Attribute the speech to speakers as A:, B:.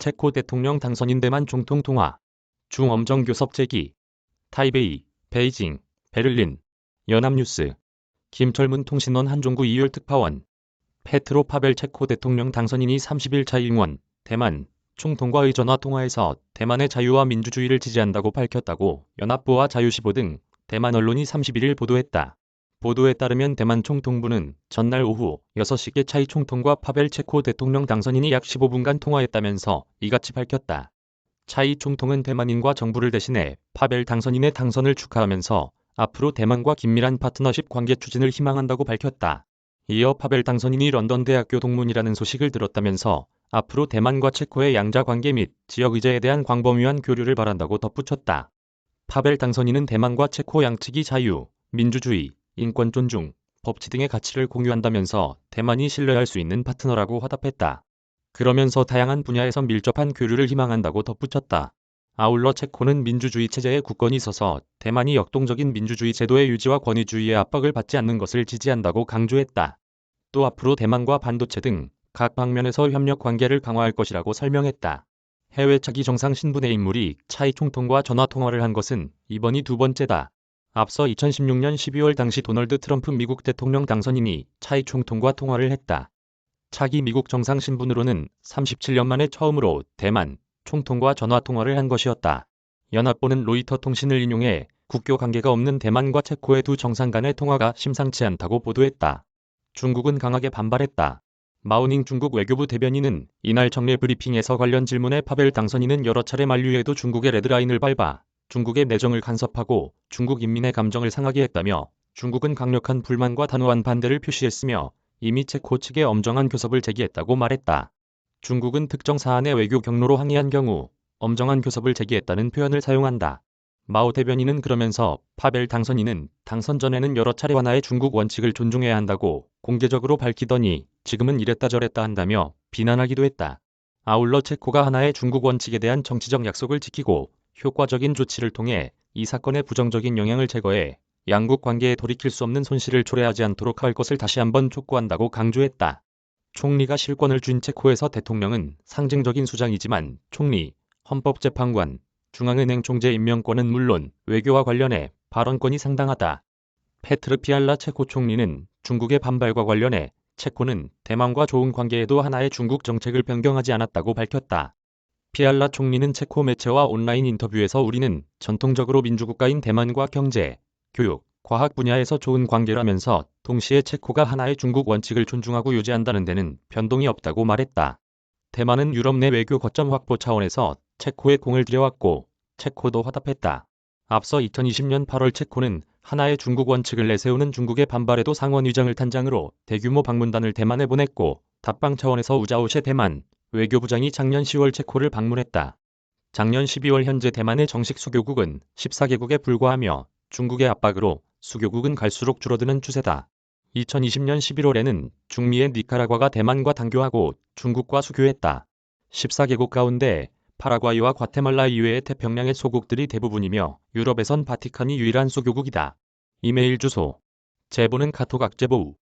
A: 체코 대통령 당선인 대만 총통 통화, 중엄정 교섭 제기, 타이베이, 베이징, 베를린, 연합뉴스, 김철문 통신원 한종구 이율 특파원, 페트로 파벨 체코 대통령 당선인이 30일 자일원 대만 총통과의 전화 통화에서 대만의 자유와 민주주의를 지지한다고 밝혔다고 연합보와 자유시보 등 대만 언론이 31일 보도했다. 보도에 따르면 대만 총통부는 전날 오후 6시께 차이 총통과 파벨 체코 대통령 당선인이 약 15분간 통화했다면서 이같이 밝혔다. 차이 총통은 대만인과 정부를 대신해 파벨 당선인의 당선을 축하하면서 앞으로 대만과 긴밀한 파트너십 관계 추진을 희망한다고 밝혔다. 이어 파벨 당선인이 런던 대학교 동문이라는 소식을 들었다면서 앞으로 대만과 체코의 양자 관계 및 지역 의제에 대한 광범위한 교류를 바란다고 덧붙였다. 파벨 당선인은 대만과 체코 양측이 자유, 민주주의, 인권 존중, 법치 등의 가치를 공유한다면서 대만이 신뢰할 수 있는 파트너라고 화답했다. 그러면서 다양한 분야에서 밀접한 교류를 희망한다고 덧붙였다. 아울러 체코는 민주주의 체제에 굳건히 서서 대만이 역동적인 민주주의 제도의 유지와 권위주의의 압박을 받지 않는 것을 지지한다고 강조했다. 또 앞으로 대만과 반도체 등 각 방면에서 협력 관계를 강화할 것이라고 설명했다. 해외 차기 정상 신분의 인물이 차이 총통과 전화 통화를 한 것은 이번이 두 번째다. 앞서 2016년 12월 당시 도널드 트럼프 미국 대통령 당선인이 차이 총통과 통화를 했다. 차기 미국 정상 신분으로는 37년 만에 처음으로 대만 총통과 전화 통화를 한 것이었다. 연합보는 로이터 통신을 인용해 국교 관계가 없는 대만과 체코의 두 정상 간의 통화가 심상치 않다고 보도했다. 중국은 강하게 반발했다. 마우닝 중국 외교부 대변인은 이날 정례 브리핑에서 관련 질문에 파벨 당선인은 여러 차례 만류에도 중국의 레드라인을 밟아 중국의 내정을 간섭하고 중국 인민의 감정을 상하게 했다며 중국은 강력한 불만과 단호한 반대를 표시했으며 이미 체코 측에 엄정한 교섭을 제기했다고 말했다. 중국은 특정 사안의 외교 경로로 항의한 경우 엄정한 교섭을 제기했다는 표현을 사용한다. 마오 대변인은 그러면서 파벨 당선인은 당선 전에는 여러 차례 완화의 중국 원칙을 존중해야 한다고 공개적으로 밝히더니 지금은 이랬다 저랬다 한다며 비난하기도 했다. 아울러 체코가 하나의 중국 원칙에 대한 정치적 약속을 지키고 효과적인 조치를 통해 이 사건의 부정적인 영향을 제거해 양국 관계에 돌이킬 수 없는 손실을 초래하지 않도록 할 것을 다시 한번 촉구한다고 강조했다. 총리가 실권을 쥔 체코에서 대통령은 상징적인 수장이지만 총리, 헌법재판관, 중앙은행 총재 임명권은 물론 외교와 관련해 발언권이 상당하다. 페트르 피알라 체코 총리는 중국의 반발과 관련해 체코는 대만과 좋은 관계에도 하나의 중국 정책을 변경하지 않았다고 밝혔다. 피알라 총리는 체코 매체와 온라인 인터뷰에서 우리는 전통적으로 민주국가인 대만과 경제, 교육, 과학 분야에서 좋은 관계라면서 동시에 체코가 하나의 중국 원칙을 존중하고 유지한다는 데는 변동이 없다고 말했다. 대만은 유럽 내 외교 거점 확보 차원에서 체코에 공을 들여왔고 체코도 화답했다. 앞서 2020년 8월 체코는 하나의 중국 원칙을 내세우는 중국의 반발에도 상원 의장을 탄장으로 대규모 방문단을 대만에 보냈고 답방 차원에서 우자오셰 대만 외교부장이 작년 10월 체코를 방문했다. 작년 12월 현재 대만의 정식 수교국은 14개국에 불과하며 중국의 압박으로 수교국은 갈수록 줄어드는 추세다. 2020년 11월에는 중미의 니카라과가 대만과 단교하고 중국과 수교했다. 14개국 가운데 파라과이와 과테말라 이외의 태평양의 소국들이 대부분이며 유럽에선 바티칸이 유일한 소교국이다. 이메일 주소 제보는 카톡 악제보우